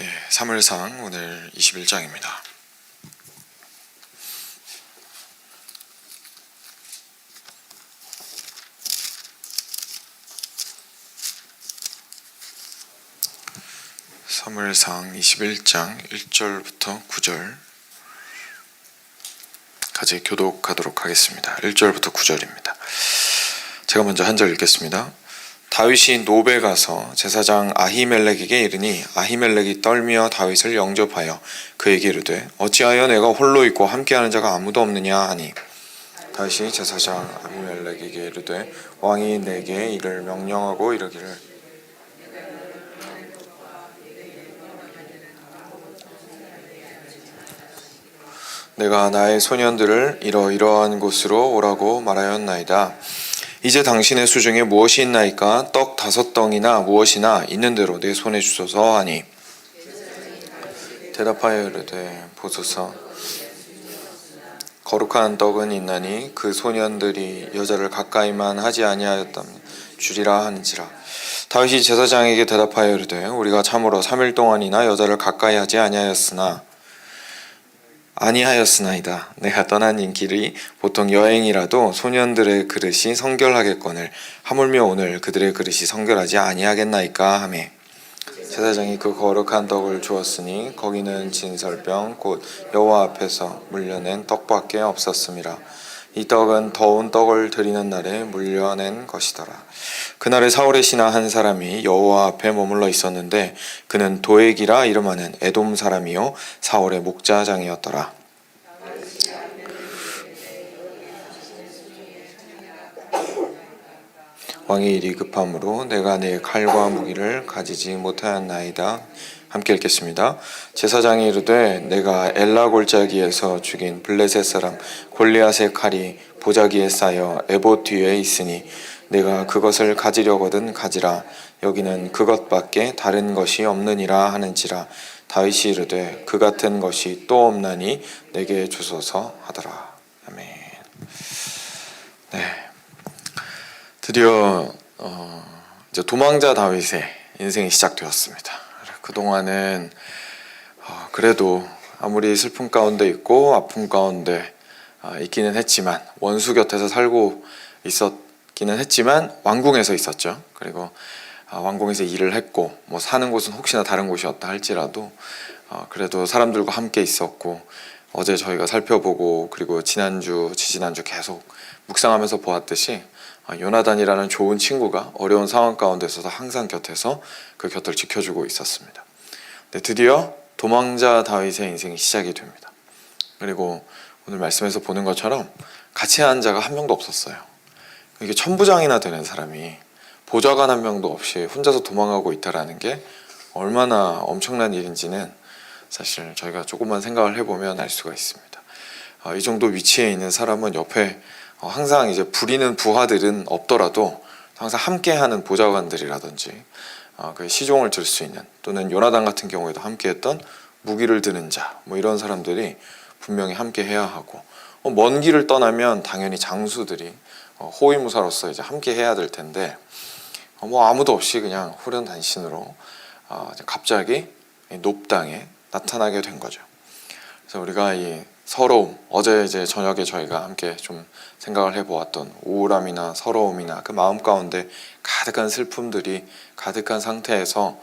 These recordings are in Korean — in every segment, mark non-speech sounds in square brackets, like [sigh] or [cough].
네, 3월상 오늘 21장입니다. 사무엘상 21장 1절부터 9절 까지 교독하도록 하겠습니다. 1절부터 9절입니다. 제가 먼저 한 절 읽겠습니다. 다윗이 노베 가서 제사장 아히멜렉에게 이르니 아히멜렉이 떨며 다윗을 영접하여 그에게 이르되 어찌하여 내가 홀로 있고 함께하는 자가 아무도 없느냐 하니 다윗이 제사장 아히멜렉에게 이르되 왕이 내게 이를 명령하고 이르기를 내가 나의 소년들을 이러이러한 곳으로 오라고 말하였나이다. 이제 당신의 수중에 무엇이 있나이까? 떡 다섯 덩이나 무엇이나 있는 대로 내 손에 주소서 하니. 대답하여 이르되 보소서. 거룩한 떡은 있나니 그 소년들이 여자를 가까이만 하지 아니하였다면 주리라 하는지라. 다윗이 제사장에게 대답하여 이르되 우리가 참으로 3일 동안이나 여자를 가까이 하지 아니하였으나 아니하였으나이다. 내가 떠난 길이 보통 여행이라도 소년들의 그릇이 성결하겠거늘 하물며 오늘 그들의 그릇이 성결하지 아니하겠나이까 하매 제사장이 그 거룩한 떡을 주었으니 거기는 진설병 곧 여호와 앞에서 물려낸 떡밖에 없었음이라. 이 떡은 더운 떡을 드리는 날에 물려낸 것이더라. 그날에 사울의 신하 한 사람이 여호와 앞에 머물러 있었는데 그는 도액이라 이름하는 에돔 사람이요 사울의 목자장이었더라. 왕이 일이 급함으로 내가 내 칼과 무기를 가지지 못하였나이다. 함께 읽겠습니다. 제사장이 이르되 내가 엘라 골짜기에서 죽인 블레셋 사람 골리앗의 칼이 보자기에 쌓여 에봇 뒤에 있으니 내가 그것을 가지려거든 가지라 여기는 그것밖에 다른 것이 없느니라 하는지라 다윗이 이르되 그 같은 것이 또 없나니 내게 주소서 하더라. 아멘. 네. 드디어 어, 이제 도망자 다윗의 인생이 시작되었습니다. 그 동안은 어, 그래도 아무리 슬픔 가운데 있고 아픔 가운데 어, 있기는 했지만 원수 곁에서 살고 있었 기는 했지만 왕궁에서 있었죠. 그리고 어, 왕궁에서 일을 했고 뭐 사는 곳은 혹시나 다른 곳이었다 할지라도 어, 그래도 사람들과 함께 있었고 어제 저희가 살펴보고 그리고 지난주 지지난주 계속 묵상하면서 보았듯이 아, 요나단이라는 좋은 친구가 어려운 상황 가운데서도 항상 곁에서 그 곁을 지켜주고 있었습니다. 네, 드디어 도망자 다윗의 인생이 시작이 됩니다. 그리고 오늘 말씀에서 보는 것처럼 같이 한 자가 한 명도 없었어요. 이게 천부장이나 되는 사람이 보좌관 한 명도 없이 혼자서 도망가고 있다라는 게 얼마나 엄청난 일인지는 사실 저희가 조금만 생각을 해보면 알 수가 있습니다. 아, 이 정도 위치에 있는 사람은 옆에 어, 항상 이제 부리는 부하들은 없더라도 항상 함께하는 보좌관들이라든지 어, 그 시종을 들 수 있는 또는 요나단 같은 경우에도 함께했던 무기를 드는 자 뭐 이런 사람들이 분명히 함께 해야 하고 어, 먼 길을 떠나면 당연히 장수들이 어, 호위무사로서 이제 함께 해야 될 텐데 어, 뭐 아무도 없이 그냥 후련단신으로 어, 갑자기 이 높당에 나타나게 된 거죠. 그래서 우리가 이 서러움 어제 이제 저녁에 저희가 함께 좀 생각을 해보았던 우울함이나 서러움이나 그 마음 가운데 가득한 슬픔들이 가득한 상태에서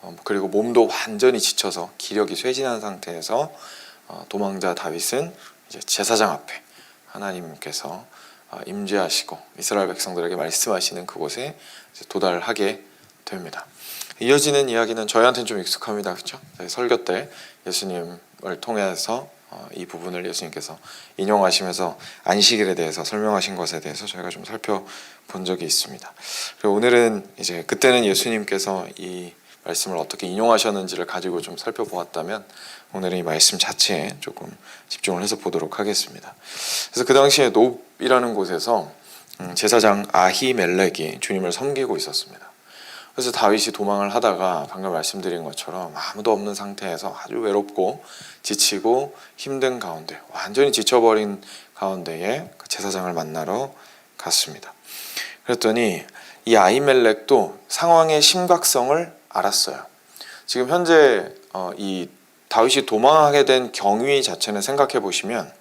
어, 그리고 몸도 완전히 지쳐서 기력이 쇠진한 상태에서 어, 도망자 다윗은 제사장 앞에 하나님께서 어, 임재하시고 이스라엘 백성들에게 말씀하시는 그곳에 도달하게 됩니다. 이어지는 이야기는 저희한테는 좀 익숙합니다, 그렇죠? 설교 때 예수님을 통해서 어, 이 부분을 예수님께서 인용하시면서 안식일에 대해서 설명하신 것에 대해서 저희가 좀 살펴본 적이 있습니다. 그리고 오늘은 이제 그때는 예수님께서 이 말씀을 어떻게 인용하셨는지를 가지고 좀 살펴보았다면 오늘은 이 말씀 자체에 조금 집중을 해서 보도록 하겠습니다. 그래서 그 당시에 노이라는 곳에서 음, 제사장 아히멜렉이 주님을 섬기고 있었습니다. 그래서 다윗이 도망을 하다가 방금 말씀드린 것처럼 아무도 없는 상태에서 아주 외롭고 지치고 힘든 가운데 완전히 지쳐버린 가운데에 그 제사장을 만나러 갔습니다. 그랬더니 이 아이멜렉도 상황의 심각성을 알았어요. 지금 현재 어, 이 다윗이 도망하게 된 경위 자체는 생각해 보시면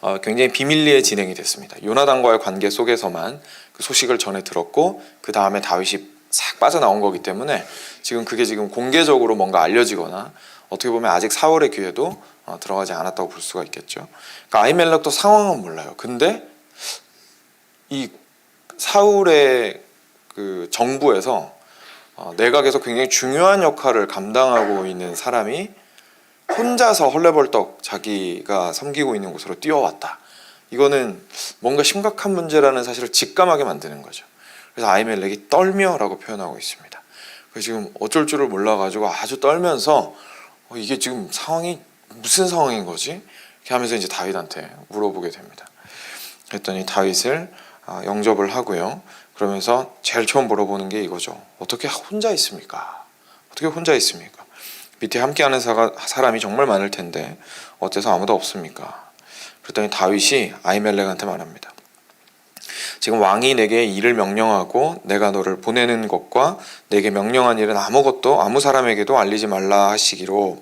어, 굉장히 비밀리에 진행이 됐습니다. 요나단과의 관계 속에서만 그 소식을 전해 들었고 그 다음에 다윗이 싹 빠져나온 거기 때문에 지금 그게 지금 공개적으로 뭔가 알려지거나 어떻게 보면 아직 사월의 기회도 어, 들어가지 않았다고 볼 수가 있겠죠. 그러니까 아이멜렉도 상황은 몰라요. 근데 이 사울의 그 정부에서 어, 내각에서 굉장히 중요한 역할을 감당하고 있는 사람이 혼자서 헐레벌떡 자기가 섬기고 있는 곳으로 뛰어왔다. 이거는 뭔가 심각한 문제라는 사실을 직감하게 만드는 거죠. 그래서 아이멜렉이 떨며라고 표현하고 있습니다. 그래서 지금 어쩔 줄을 몰라가지고 아주 떨면서 어, 이게 지금 상황이 무슨 상황인 거지? 이렇게 하면서 이제 다윗한테 물어보게 됩니다. 그랬더니 다윗을 아, 영접을 하고요. 그러면서 제일 처음 물어보는 게 이거죠. 어떻게 혼자 있습니까? 어떻게 혼자 있습니까? 밑에 함께하는 사람이 정말 많을 텐데 어때서 아무도 없습니까? 그랬더니 다윗이 아이멜렉한테 말합니다. 지금 왕이 내게 일을 명령하고 내가 너를 보내는 것과 내게 명령한 일은 아무것도 아무 사람에게도 알리지 말라 하시기로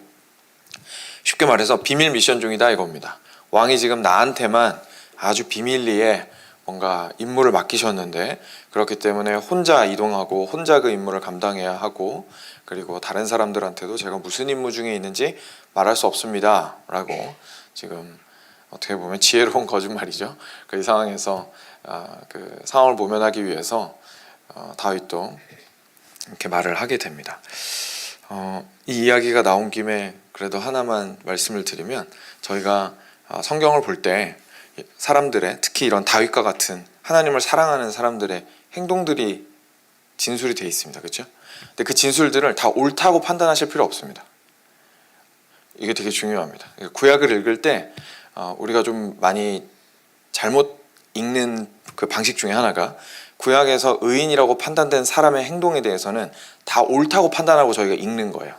쉽게 말해서 비밀 미션 중이다 이겁니다. 왕이 지금 나한테만 아주 비밀리에 뭔가 임무를 맡기셨는데 그렇기 때문에 혼자 이동하고 혼자 그 임무를 감당해야 하고 그리고 다른 사람들한테도 제가 무슨 임무 중에 있는지 말할 수 없습니다 라고 지금 어떻게 보면 지혜로운 거짓말이죠. 그이 상황에서 아, 그 상황을 모면하기 위해서 어, 다윗도 이렇게 말을 하게 됩니다. 어, 이 이야기가 나온 김에 그래도 하나만 말씀을 드리면 저희가 어, 성경을 볼 때 사람들의 특히 이런 다윗과 같은 하나님을 사랑하는 사람들의 행동들이 진술이 돼 있습니다. 그렇죠? 근데 그 진술들을 다 옳다고 판단하실 필요 없습니다. 이게 되게 중요합니다. 구약을 읽을 때 어, 우리가 좀 많이 잘못 읽는 그 방식 중에 하나가 구약에서 의인이라고 판단된 사람의 행동에 대해서는 다 옳다고 판단하고 저희가 읽는 거예요.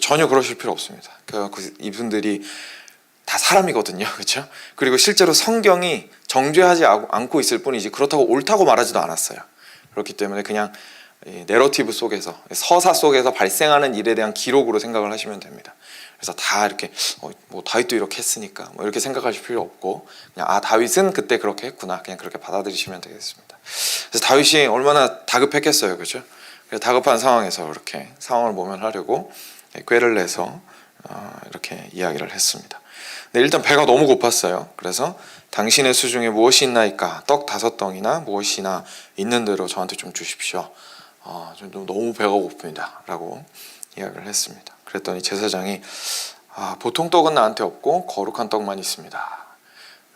전혀 그러실 필요 없습니다. 그, 그 이분들이 다 사람이거든요. [laughs] 그렇죠? 그리고 실제로 성경이 정죄하지 않고 있을 뿐이지 그렇다고 옳다고 말하지도 않았어요. 그렇기 때문에 그냥 이 내러티브 속에서 서사 속에서 발생하는 일에 대한 기록으로 생각을 하시면 됩니다. 그래서 다 이렇게 어, 뭐 다윗도 이렇게 했으니까 뭐 이렇게 생각하실 필요 없고 그냥 아 다윗은 그때 그렇게 했구나 그냥 그렇게 받아들이시면 되겠습니다. 그래서 다윗이 얼마나 다급했겠어요, 그렇죠? 그래서 다급한 상황에서 이렇게 상황을 모면하려고 꾀를 내서 어, 이렇게 이야기를 했습니다. 네, 일단 배가 너무 고팠어요. 그래서 당신의 수중에 무엇이 있나이까? 떡 다섯 덩이나 무엇이나 있는 대로 저한테 좀 주십시오. 어, 좀 너무 배가 고픕니다. 라고 이야기를 했습니다. 그랬더니 제사장이 아, 보통 떡은 나한테 없고 거룩한 떡만 있습니다.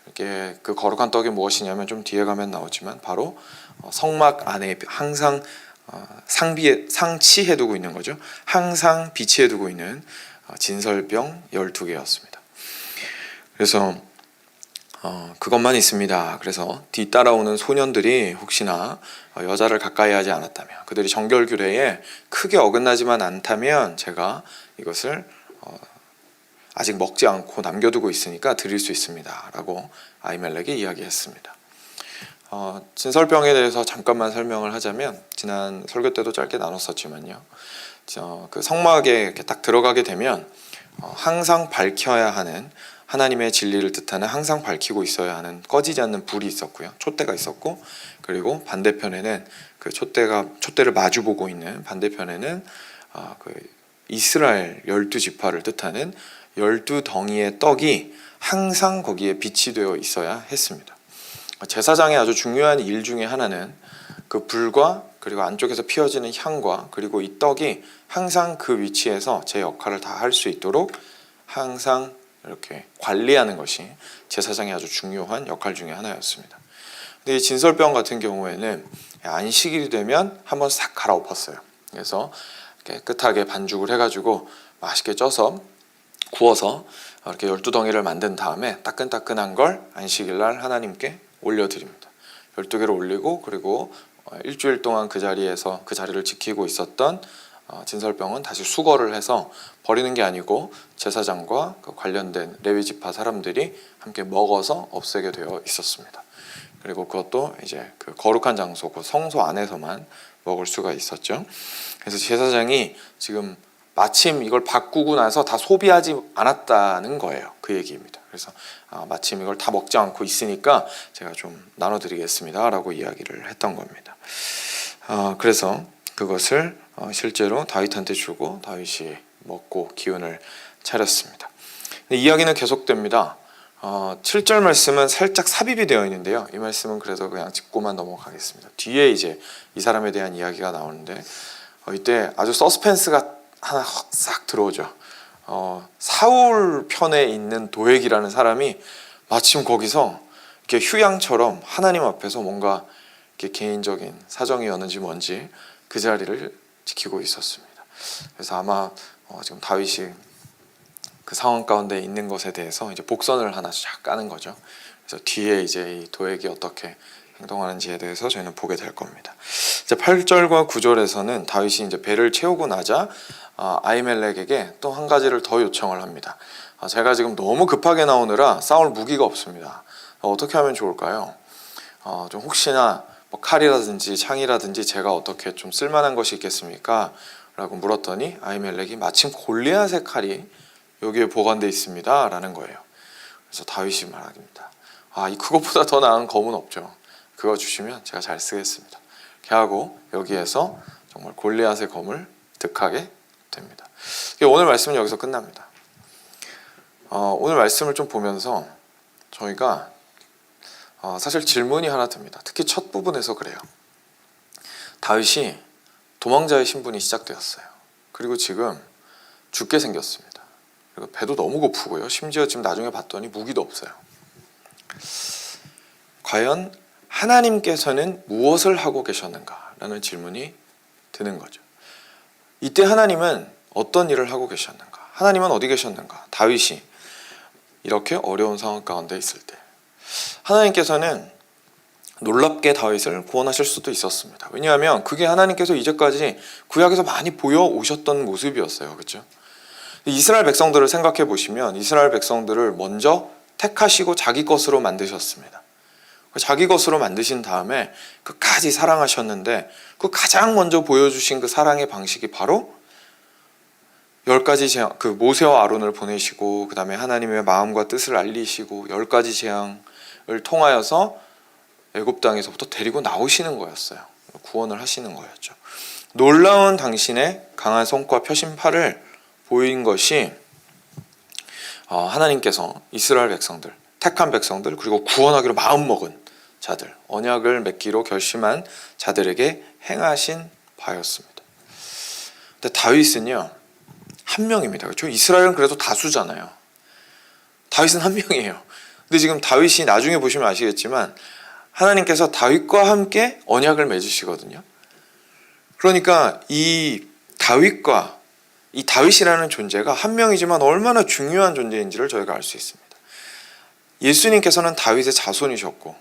이렇게 그 거룩한 떡이 무엇이냐면 좀 뒤에 가면 나오지만 바로 어, 성막 안에 항상 어, 상비에 상치해 두고 있는 거죠. 항상 비치해 두고 있는 어, 진설병 12개였습니다. 그래서 어, 그것만 있습니다. 그래서 뒤따라오는 소년들이 혹시나 어, 여자를 가까이 하지 않았다면 그들이 정결 규례에 크게 어긋나지만 않다면 제가 이것을 어, 아직 먹지 않고 남겨두고 있으니까 드릴 수 있습니다.라고 아이멜렉이 이야기했습니다. 어, 진설병에 대해서 잠깐만 설명을 하자면 지난 설교 때도 짧게 나눴었지만요. 저, 그 성막에 이렇게 딱 들어가게 되면 어, 항상 밝혀야 하는 하나님의 진리를 뜻하는 항상 밝히고 있어야 하는 꺼지지 않는 불이 있었고요. 촛대가 있었고 그리고 반대편에는 그 촛대가 촛대를 마주 보고 있는 반대편에는 아, 그 이스라엘 열두 지파를 뜻하는 열두 덩이의 떡이 항상 거기에 빛이 되어 있어야 했습니다. 제사장의 아주 중요한 일 중에 하나는 그 불과 그리고 안쪽에서 피어지는 향과 그리고 이 떡이 항상 그 위치에서 제 역할을 다 할 수 있도록 항상 이렇게 관리하는 것이 제사장의 아주 중요한 역할 중에 하나였습니다. 근데 이 진설병 같은 경우에는 안식일이 되면 한번 싹 갈아엎었어요. 그래서 깨끗하게 반죽을 해가지고 맛있게 쪄서 구워서 이렇게 열두 덩이를 만든 다음에 따끈따끈한 걸 안식일 날 하나님께 올려드립니다. 열두 개를 올리고 그리고 어, 일주일 동안 그 자리에서 그 자리를 지키고 있었던 어, 진설병은 다시 수거를 해서 버리는 게 아니고 제사장과 그 관련된 레위 지파 사람들이 함께 먹어서 없애게 되어 있었습니다. 그리고 그것도 이제 그 거룩한 장소, 그 성소 안에서만 먹을 수가 있었죠. 그래서 제사장이 지금 마침 이걸 바꾸고 나서 다 소비하지 않았다는 거예요. 그 얘기입니다. 그래서 아, 마침 이걸 다 먹지 않고 있으니까 제가 좀 나눠드리겠습니다라고 이야기를 했던 겁니다. 어, 그래서 그것을 어, 실제로 다윗한테 주고 다윗이 먹고 기운을 차렸습니다. 이야기는 계속됩니다. 어, 7절 말씀은 살짝 삽입이 되어 있는데요. 이 말씀은 그래서 그냥 짚고만 넘어가겠습니다. 뒤에 이제 이 사람에 대한 이야기가 나오는데 어, 이때 아주 서스펜스가 하나 확싹 들어오죠. 어, 사울 편에 있는 도액이라는 사람이 마침 거기서 이렇게 휴양처럼 하나님 앞에서 뭔가 개인적인 사정이었는지 뭔지 그 자리를 지키고 있었습니다. 그래서 아마 어, 지금 다윗이 그 상황 가운데 있는 것에 대해서 이제 복선을 하나 쫙 까는 거죠. 그래서 뒤에 이제 이 도액이 어떻게 행동하는지에 대해서 저희는 보게 될 겁니다. 이제 8절과 9절에서는 다윗이 이제 배를 채우고 나자 아, 아이멜렉에게 또 한 가지를 더 요청을 합니다. 아, 제가 지금 너무 급하게 나오느라 싸울 무기가 없습니다. 어, 어떻게 하면 좋을까요? 어, 좀 혹시나 뭐 칼이라든지 창이라든지 제가 어떻게 좀 쓸만한 것이 있겠습니까? 라고 물었더니 아이멜렉이 마침 골리앗의 칼이 여기에 보관돼 있습니다. 라는 거예요. 그래서 다윗이 말합니다. 아, 이 그것보다 더 나은 검은 없죠. 그거 주시면 제가 잘 쓰겠습니다. 이렇게 하고 여기에서 정말 골리앗의 검을 득하게 됩니다. 오늘 말씀은 여기서 끝납니다. 어, 오늘 말씀을 좀 보면서 저희가 어, 사실 질문이 하나 듭니다. 특히 첫 부분에서 그래요. 다윗이 도망자의 신분이 시작되었어요. 그리고 지금 죽게 생겼습니다. 그리고 배도 너무 고프고요. 심지어 지금 나중에 봤더니 무기도 없어요. 과연 하나님께서는 무엇을 하고 계셨는가라는 질문이 드는 거죠. 이때 하나님은 어떤 일을 하고 계셨는가? 하나님은 어디 계셨는가? 다윗이 이렇게 어려운 상황 가운데 있을 때 하나님께서는 놀랍게 다윗을 구원하실 수도 있었습니다. 왜냐하면 그게 하나님께서 이제까지 구약에서 많이 보여 오셨던 모습이었어요. 그렇죠? 이스라엘 백성들을 생각해 보시면 이스라엘 백성들을 먼저 택하시고 자기 것으로 만드셨습니다. 자기 것으로 만드신 다음에 끝까지 사랑하셨는데 그 가장 먼저 보여주신 그 사랑의 방식이 바로 열 가지 재앙, 그 모세와 아론을 보내시고 그 다음에 하나님의 마음과 뜻을 알리시고 열 가지 재앙을 통하여서 애굽 땅에서부터 데리고 나오시는 거였어요. 구원을 하시는 거였죠. 놀라운 당신의 강한 손과 펴신 팔을 보인 것이 어, 하나님께서 이스라엘 백성들, 택한 백성들 그리고 구원하기로 마음 먹은 자들, 언약을 맺기로 결심한 자들에게 행하신 바였습니다. 근데 다윗은요 한 명입니다. 그렇죠? 이스라엘은 그래도 다수잖아요. 다윗은 한 명이에요. 근데 지금 다윗이 나중에 보시면 아시겠지만 하나님께서 다윗과 함께 언약을 맺으시거든요. 그러니까 이 다윗과 이 다윗이라는 존재가 한 명이지만 얼마나 중요한 존재인지를 저희가 알 수 있습니다. 예수님께서는 다윗의 자손이셨고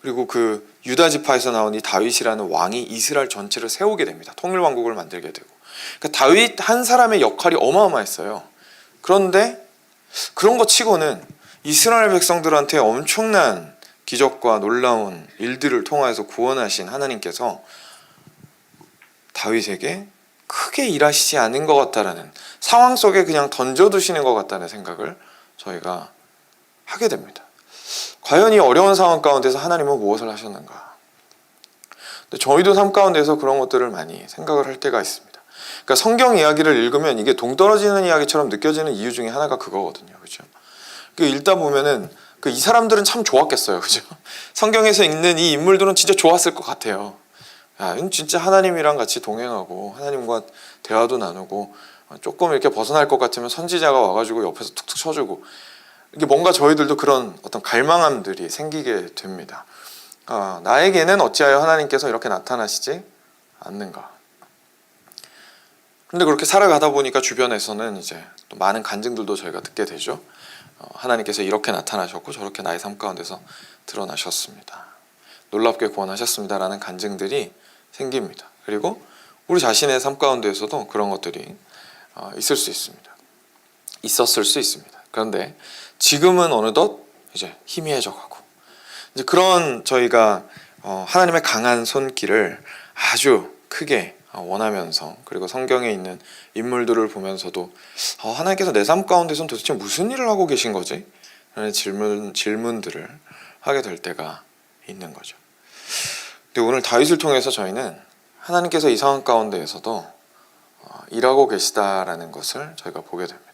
그리고 그 유다 지파에서 나온 이 다윗이라는 왕이 이스라엘 전체를 세우게 됩니다. 통일 왕국을 만들게 되고. 그러니까 다윗 한 사람의 역할이 어마어마했어요. 그런데 그런 것 치고는 이스라엘 백성들한테 엄청난 기적과 놀라운 일들을 통하여서 구원하신 하나님께서 다윗에게 크게 일하시지 않은 것 같다라는 상황 속에 그냥 던져두시는 것 같다는 생각을 저희가 하게 됩니다. 과연 이 어려운 상황 가운데서 하나님은 무엇을 하셨는가? 저희도 삶 가운데서 그런 것들을 많이 생각을 할 때가 있습니다. 그러니까 성경 이야기를 읽으면 이게 동떨어지는 이야기처럼 느껴지는 이유 중에 하나가 그거거든요. 그렇죠? 그 읽다 보면은 그 이 사람들은 참 좋았겠어요. [laughs] 그죠? 성경에서 읽는 이 인물들은 진짜 좋았을 것 같아요. 야, 진짜 하나님이랑 같이 동행하고 하나님과 대화도 나누고 조금 이렇게 벗어날 것 같으면 선지자가 와가지고 옆에서 툭툭 쳐주고 이게 뭔가 저희들도 그런 어떤 갈망함들이 생기게 됩니다. 아, 나에게는 어찌하여 하나님께서 이렇게 나타나시지 않는가? 그런데 그렇게 살아가다 보니까 주변에서는 이제 또 많은 간증들도 저희가 듣게 되죠. 어, 하나님께서 이렇게 나타나셨고 저렇게 나의 삶 가운데서 드러나셨습니다. 놀랍게 구원하셨습니다라는 간증들이 생깁니다. 그리고 우리 자신의 삶 가운데에서도 그런 것들이 어, 있을 수 있습니다. 있었을 수 있습니다. 그런데 지금은 어느덧 이제 희미해져 가고 이제 그런 저희가 어, 하나님의 강한 손길을 아주 크게 어, 원하면서 그리고 성경에 있는 인물들을 보면서도 어, 하나님께서 내 삶 가운데선 도대체 무슨 일을 하고 계신 거지? 라는 질문 질문들을 하게 될 때가 있는 거죠. 근데 오늘 다윗을 통해서 저희는 하나님께서 이 상황 가운데에서도 어, 일하고 계시다라는 것을 저희가 보게 됩니다.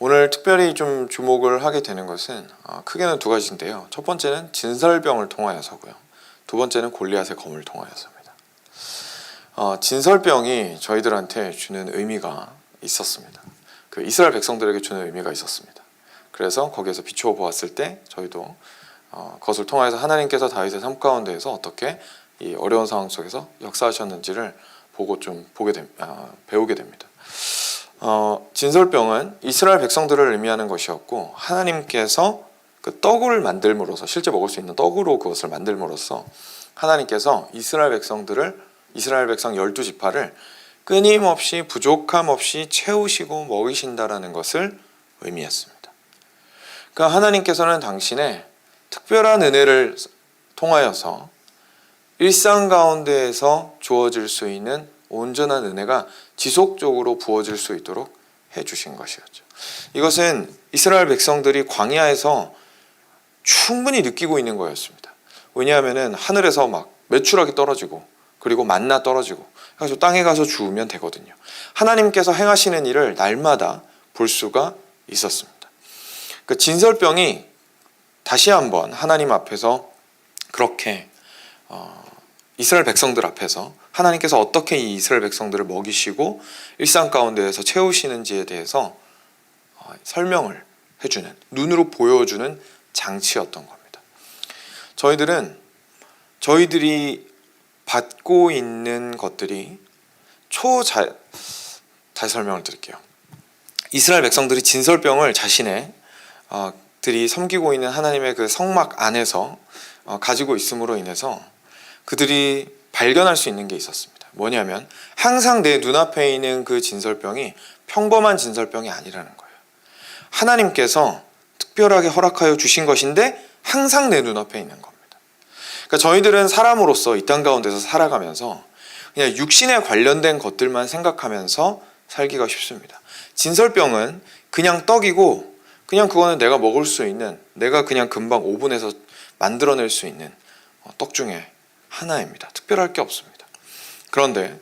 오늘 특별히 좀 주목을 하게 되는 것은 어, 크게는 두 가지인데요. 첫 번째는 진설병을 통하여서고요. 두 번째는 골리앗의 검을 통하여서입니다. 어, 진설병이 저희들한테 주는 의미가 있었습니다. 그 이스라엘 백성들에게 주는 의미가 있었습니다. 그래서 거기에서 비추어 보았을 때 저희도 어, 그것을 통하여서 하나님께서 다윗의 삶 가운데에서 어떻게 이 어려운 상황 속에서 역사하셨는지를 보고 좀 보게 됩, 아, 배우게 됩니다. 어, 진설병은 이스라엘 백성들을 의미하는 것이었고 하나님께서 그 떡을 만들므로써 실제 먹을 수 있는 떡으로 그것을 만들므로써 하나님께서 이스라엘 백성들을 이스라엘 백성 열두 지파를 끊임없이 부족함 없이 채우시고 먹이신다라는 것을 의미했습니다. 그러니까 하나님께서는 당신의 특별한 은혜를 통하여서 일상 가운데에서 주어질 수 있는 온전한 은혜가 지속적으로 부어질 수 있도록 해주신 것이었죠. 이것은 이스라엘 백성들이 광야에서 충분히 느끼고 있는 거였습니다. 왜냐하면 하늘에서 막 매출하기 떨어지고 그리고 만나 떨어지고 그래서 땅에 가서 주우면 되거든요. 하나님께서 행하시는 일을 날마다 볼 수가 있었습니다. 그 진설병이 다시 한번 하나님 앞에서 그렇게 어, 이스라엘 백성들 앞에서 하나님께서 어떻게 이 이스라엘 백성들을 먹이시고 일상 가운데에서 채우시는지에 대해서 어, 설명을 해주는 눈으로 보여주는 장치였던 겁니다. 저희들은 저희들이 받고 있는 것들이 초자 다시 설명을 드릴게요. 이스라엘 백성들이 진설병을 자신의 어, 들이 섬기고 있는 하나님의 그 성막 안에서 어, 가지고 있음으로 인해서 그들이 발견할 수 있는 게 있었습니다. 뭐냐면 항상 내 눈앞에 있는 그 진설병이 평범한 진설병이 아니라는 거예요. 하나님께서 특별하게 허락하여 주신 것인데 항상 내 눈앞에 있는 겁니다. 그러니까 저희들은 사람으로서 이 땅 가운데서 살아가면서 그냥 육신에 관련된 것들만 생각하면서 살기가 쉽습니다. 진설병은 그냥 떡이고 그냥 그거는 내가 먹을 수 있는 내가 그냥 금방 오븐에서 만들어낼 수 있는 어, 떡 중에 하나입니다. 특별할 게 없습니다. 그런데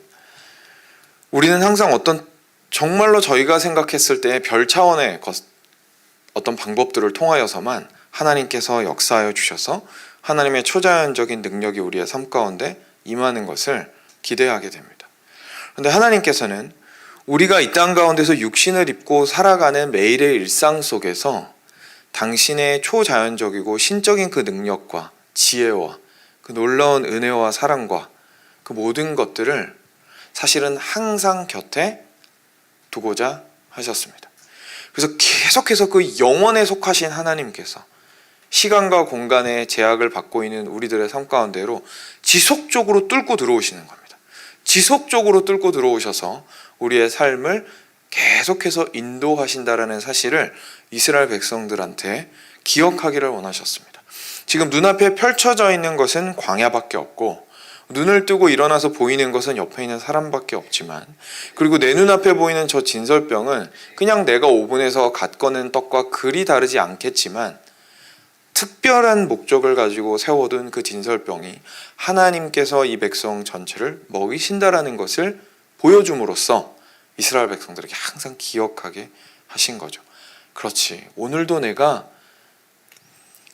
우리는 항상 어떤 정말로 저희가 생각했을 때 별 차원의 것, 어떤 방법들을 통하여서만 하나님께서 역사하여 주셔서 하나님의 초자연적인 능력이 우리의 삶 가운데 임하는 것을 기대하게 됩니다. 그런데 하나님께서는 우리가 이 땅 가운데서 육신을 입고 살아가는 매일의 일상 속에서 당신의 초자연적이고 신적인 그 능력과 지혜와 그 놀라운 은혜와 사랑과 그 모든 것들을 사실은 항상 곁에 두고자 하셨습니다. 그래서 계속해서 그 영원에 속하신 하나님께서 시간과 공간의 제약을 받고 있는 우리들의 삶 가운데로 지속적으로 뚫고 들어오시는 겁니다. 지속적으로 뚫고 들어오셔서 우리의 삶을 계속해서 인도하신다라는 사실을 이스라엘 백성들한테 기억하기를 원하셨습니다. 지금 눈앞에 펼쳐져 있는 것은 광야밖에 없고 눈을 뜨고 일어나서 보이는 것은 옆에 있는 사람밖에 없지만 그리고 내 눈앞에 보이는 저 진설병은 그냥 내가 오븐에서 갓 꺼낸 떡과 그리 다르지 않겠지만 특별한 목적을 가지고 세워둔 그 진설병이 하나님께서 이 백성 전체를 먹이신다라는 것을 보여줌으로써 이스라엘 백성들에게 항상 기억하게 하신 거죠. 그렇지. 오늘도 내가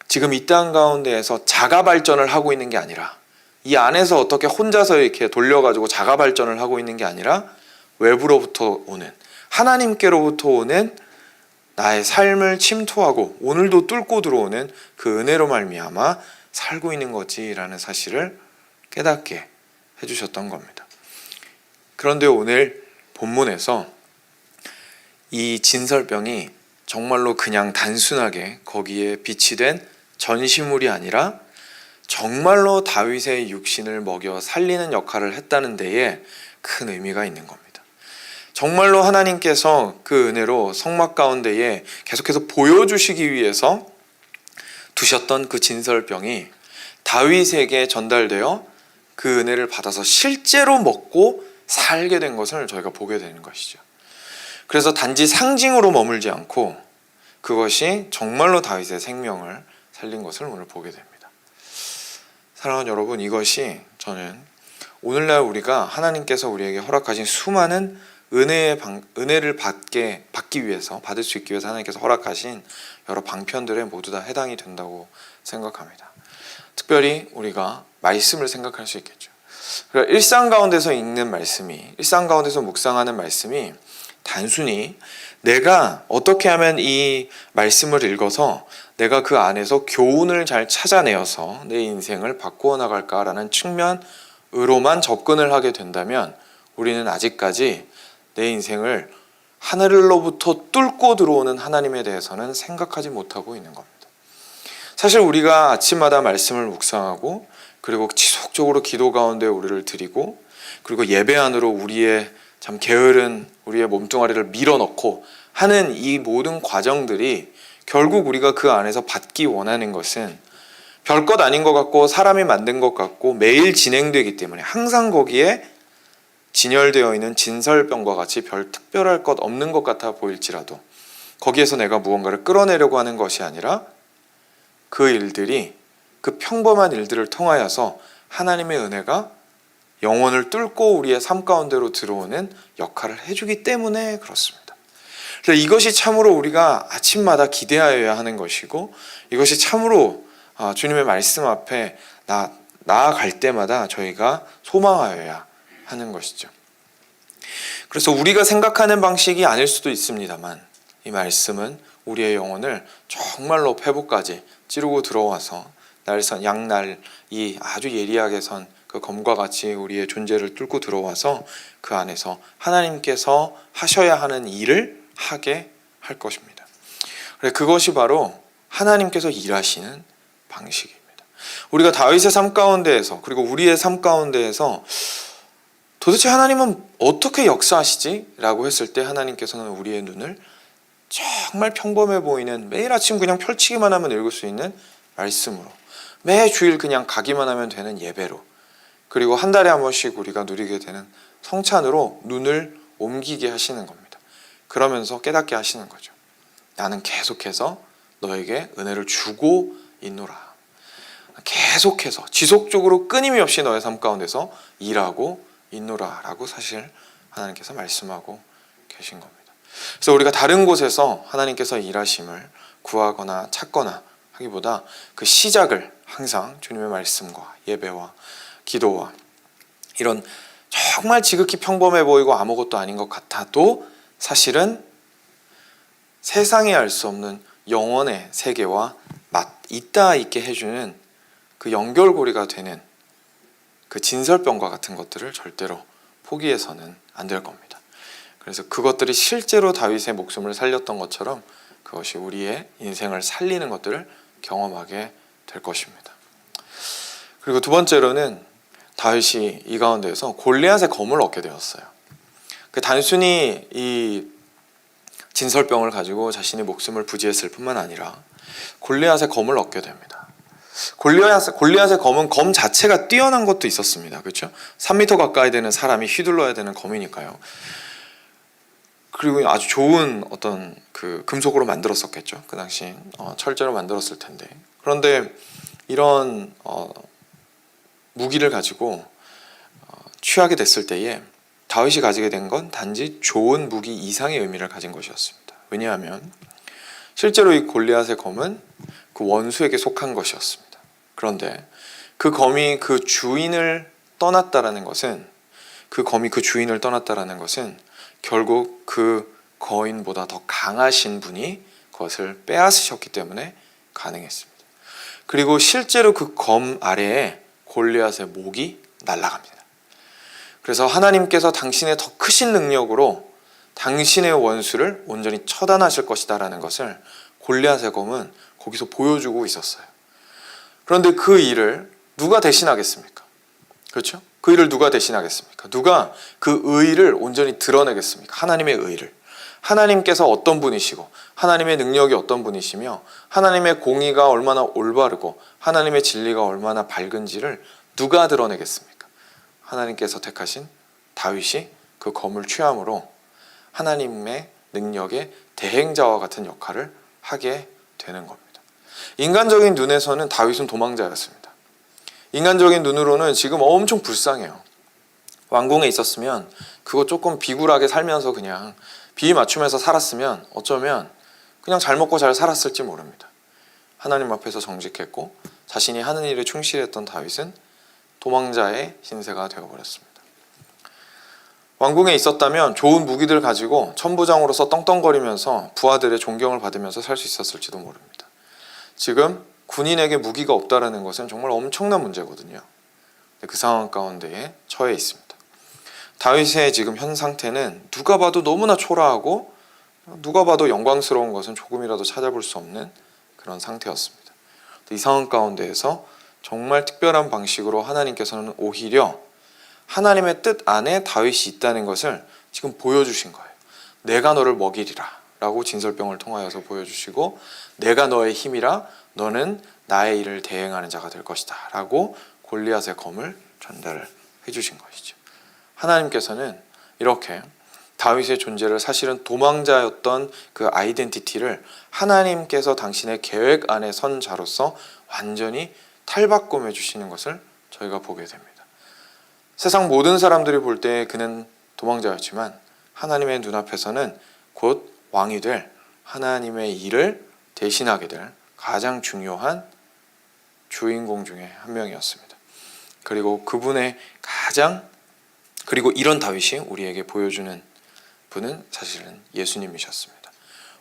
지금 이 땅 가운데에서 자가 발전을 하고 있는 게 아니라 이 안에서 어떻게 혼자서 이렇게 돌려가지고 자가 발전을 하고 있는 게 아니라 외부로부터 오는 하나님께로부터 오는 나의 삶을 침투하고 오늘도 뚫고 들어오는 그 은혜로 말미암아 살고 있는 거지라는 사실을 깨닫게 해주셨던 겁니다. 그런데 오늘 본문에서 이 진설병이 정말로 그냥 단순하게 거기에 비치된 전시물이 아니라 정말로 다윗의 육신을 먹여 살리는 역할을 했다는 데에 큰 의미가 있는 겁니다. 정말로 하나님께서 그 은혜로 성막 가운데에 계속해서 보여주시기 위해서 두셨던 그 진설병이 다윗에게 전달되어 그 은혜를 받아서 실제로 먹고 살게 된 것을 저희가 보게 되는 것이죠. 그래서 단지 상징으로 머물지 않고 그것이 정말로 다윗의 생명을 살린 것을 오늘 보게 됩니다. 사랑하는 여러분, 이것이 저는 오늘날 우리가 하나님께서 우리에게 허락하신 수많은 은혜의 방, 은혜를 받게 받기 위해서 받을 수 있기 위해서 하나님께서 허락하신 여러 방편들에 모두 다 해당이 된다고 생각합니다. 특별히 우리가 말씀을 생각할 수 있겠죠. 그러니까 일상 가운데서 읽는 말씀이 일상 가운데서 묵상하는 말씀이 단순히 내가 어떻게 하면 이 말씀을 읽어서 내가 그 안에서 교훈을 잘 찾아내어서 내 인생을 바꾸어 나갈까라는 측면으로만 접근을 하게 된다면 우리는 아직까지 내 인생을 하늘로부터 뚫고 들어오는 하나님에 대해서는 생각하지 못하고 있는 겁니다. 사실 우리가 아침마다 말씀을 묵상하고 그리고 지속적으로 기도 가운데 우리를 드리고 그리고 예배 안으로 우리의 참 게으른 우리의 몸뚱아리를 밀어넣고 하는 이 모든 과정들이 결국 우리가 그 안에서 받기 원하는 것은 별것 아닌 것 같고 사람이 만든 것 같고 매일 진행되기 때문에 항상 거기에 진열되어 있는 진설병과 같이 별 특별할 것 없는 것 같아 보일지라도 거기에서 내가 무언가를 끌어내려고 하는 것이 아니라 그 일들이 그 평범한 일들을 통하여서 하나님의 은혜가 영혼을 뚫고 우리의 삶 가운데로 들어오는 역할을 해주기 때문에 그렇습니다. 그래서 이것이 참으로 우리가 아침마다 기대하여야 하는 것이고 이것이 참으로 아, 주님의 말씀 앞에 나, 나아갈 때마다 저희가 소망하여야 하는 것이죠. 그래서 우리가 생각하는 방식이 아닐 수도 있습니다만 이 말씀은 우리의 영혼을 정말로 폐부까지 찌르고 들어와서 날선 양날 이 아주 예리하게 선 그 검과 같이 우리의 존재를 뚫고 들어와서 그 안에서 하나님께서 하셔야 하는 일을 하게 할 것입니다. 그것이 바로 하나님께서 일하시는 방식입니다. 우리가 다윗의 삶 가운데에서 그리고 우리의 삶 가운데에서 도대체 하나님은 어떻게 역사하시지? 라고 했을 때 하나님께서는 우리의 눈을 정말 평범해 보이는 매일 아침 그냥 펼치기만 하면 읽을 수 있는 말씀으로 매 주일 그냥 가기만 하면 되는 예배로 그리고 한 달에 한 번씩 우리가 누리게 되는 성찬으로 눈을 옮기게 하시는 겁니다. 그러면서 깨닫게 하시는 거죠. 나는 계속해서 너에게 은혜를 주고 있노라. 계속해서 지속적으로 끊임이 없이 너의 삶 가운데서 일하고 있노라라고 사실 하나님께서 말씀하고 계신 겁니다. 그래서 우리가 다른 곳에서 하나님께서 일하심을 구하거나 찾거나 하기보다 그 시작을 항상 주님의 말씀과 예배와 기도와 이런 정말 지극히 평범해 보이고 아무것도 아닌 것 같아도 사실은 세상에 알 수 없는 영원의 세계와 맞 있다 있게 해주는 그 연결고리가 되는 그 진설병과 같은 것들을 절대로 포기해서는 안 될 겁니다. 그래서 그것들이 실제로 다윗의 목숨을 살렸던 것처럼 그것이 우리의 인생을 살리는 것들을 경험하게 될 것입니다. 그리고 두 번째로는 다윗이 이 가운데에서 골리앗의 검을 얻게 되었어요. 그 단순히 이 진설병을 가지고 자신의 목숨을 부지했을 뿐만 아니라 골리앗의 검을 얻게 됩니다. 골리앗, 골리앗의 검은 검 자체가 뛰어난 것도 있었습니다. 그렇죠? 3m 가까이 되는 사람이 휘둘러야 되는 검이니까요. 그리고 아주 좋은 어떤 그 금속으로 만들었었겠죠. 그 당시 어, 철제로 만들었을 텐데. 그런데 이런 어, 무기를 가지고 어, 취하게 됐을 때에 다윗이 가지게 된 건 단지 좋은 무기 이상의 의미를 가진 것이었습니다. 왜냐하면 실제로 이 골리앗의 검은 그 원수에게 속한 것이었습니다. 그런데 그 검이 그 주인을 떠났다라는 것은 그 검이 그 주인을 떠났다라는 것은 결국 그 거인보다 더 강하신 분이 그것을 빼앗으셨기 때문에 가능했습니다. 그리고 실제로 그 검 아래에 골리앗의 목이 날아갑니다. 그래서 하나님께서 당신의 더 크신 능력으로 당신의 원수를 온전히 처단하실 것이다라는 것을 골리앗의 검은 거기서 보여주고 있었어요. 그런데 그 일을 누가 대신하겠습니까? 그렇죠? 그 일을 누가 대신하겠습니까? 누가 그 의를 온전히 드러내겠습니까? 하나님의 의를. 하나님께서 어떤 분이시고 하나님의 능력이 어떤 분이시며 하나님의 공의가 얼마나 올바르고 하나님의 진리가 얼마나 밝은지를 누가 드러내겠습니까? 하나님께서 택하신 다윗이 그 검을 취함으로 하나님의 능력의 대행자와 같은 역할을 하게 되는 겁니다. 인간적인 눈에서는 다윗은 도망자였습니다. 인간적인 눈으로는 지금 엄청 불쌍해요. 왕궁에 있었으면 그거 조금 비굴하게 살면서 그냥 비 맞추면서 살았으면 어쩌면 그냥 잘 먹고 잘 살았을지 모릅니다. 하나님 앞에서 정직했고 자신이 하는 일에 충실했던 다윗은 도망자의 신세가 되어버렸습니다. 왕궁에 있었다면 좋은 무기들 가지고 천부장으로서 떵떵거리면서 부하들의 존경을 받으면서 살 수 있었을지도 모릅니다. 지금 군인에게 무기가 없다라는 것은 정말 엄청난 문제거든요. 그 상황 가운데에 처해 있습니다. 다윗의 지금 현 상태는 누가 봐도 너무나 초라하고 누가 봐도 영광스러운 것은 조금이라도 찾아볼 수 없는 그런 상태였습니다. 이 상황 가운데에서 정말 특별한 방식으로 하나님께서는 오히려 하나님의 뜻 안에 다윗이 있다는 것을 지금 보여주신 거예요. 내가 너를 먹이리라 라고 진설병을 통하여서 보여주시고 내가 너의 힘이라 너는 나의 일을 대행하는 자가 될 것이다 라고 골리앗의 검을 전달해 주신 것이죠. 하나님께서는 이렇게 다윗의 존재를 사실은 도망자였던 그 아이덴티티를 하나님께서 당신의 계획 안에 선 자로서 완전히 탈바꿈해 주시는 것을 저희가 보게 됩니다. 세상 모든 사람들이 볼 때 그는 도망자였지만 하나님의 눈앞에서는 곧 왕이 될 하나님의 일을 대신하게 될 가장 중요한 주인공 중에 한 명이었습니다. 그리고 그분의 가장 그리고 이런 다윗이 우리에게 보여주는 분은 사실은 예수님이셨습니다.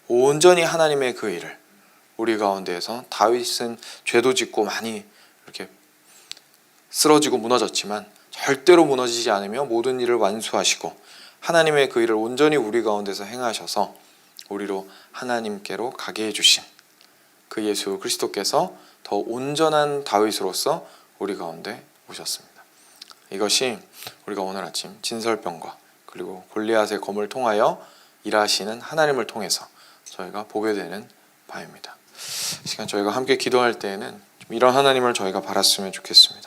온전히 하나님의 그 일을 우리 가운데에서 다윗은 죄도 짓고 많이 이렇게 쓰러지고 무너졌지만 절대로 무너지지 않으며 모든 일을 완수하시고 하나님의 그 일을 온전히 우리 가운데서 행하셔서 우리로 하나님께로 가게 해주신 그 예수 그리스도께서 더 온전한 다윗으로서 우리 가운데 오셨습니다. 이것이 우리가 오늘 아침 진설병과 그리고 골리앗의 검을 통하여 일하시는 하나님을 통해서 저희가 보게 되는 바입니다. 이 시간 저희가 함께 기도할 때에는 좀 이런 하나님을 저희가 바랐으면 좋겠습니다.